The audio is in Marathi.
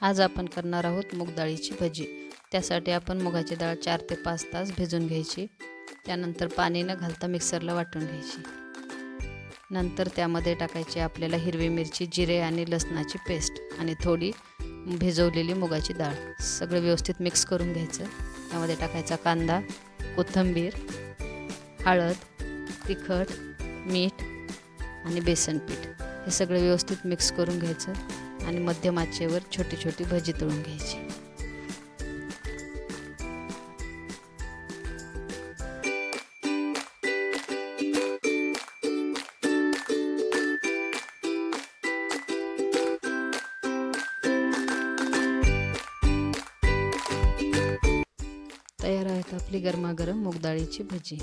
आज आपण करणार आहोत मूग डाळीची भजी. त्यासाठी आपण मुगाची डाळ चार ते पाच तास भिजून घ्यायची. त्यानंतर पाणी न घालता मिक्सरला वाटून घ्यायची. नंतर त्यामध्ये टाकायची आपल्याला हिरवी मिरची जिरे आणि लसणाची पेस्ट आणि थोडी भिजवलेली मुगाची डाळ. सगळं व्यवस्थित मिक्स करून घ्यायचं. त्यामध्ये टाकायचा कांदा कोथिंबीर हळद तिखट मीठ आणि बेसन पीठ हे सगळं व्यवस्थित मिक्स करून घ्यायचं. आणि मध्यम आचेवर छोटी छोटी भजी तळून घ्यायची. तयार आहेत आपली गरमागरम मूग डाळीची भजी.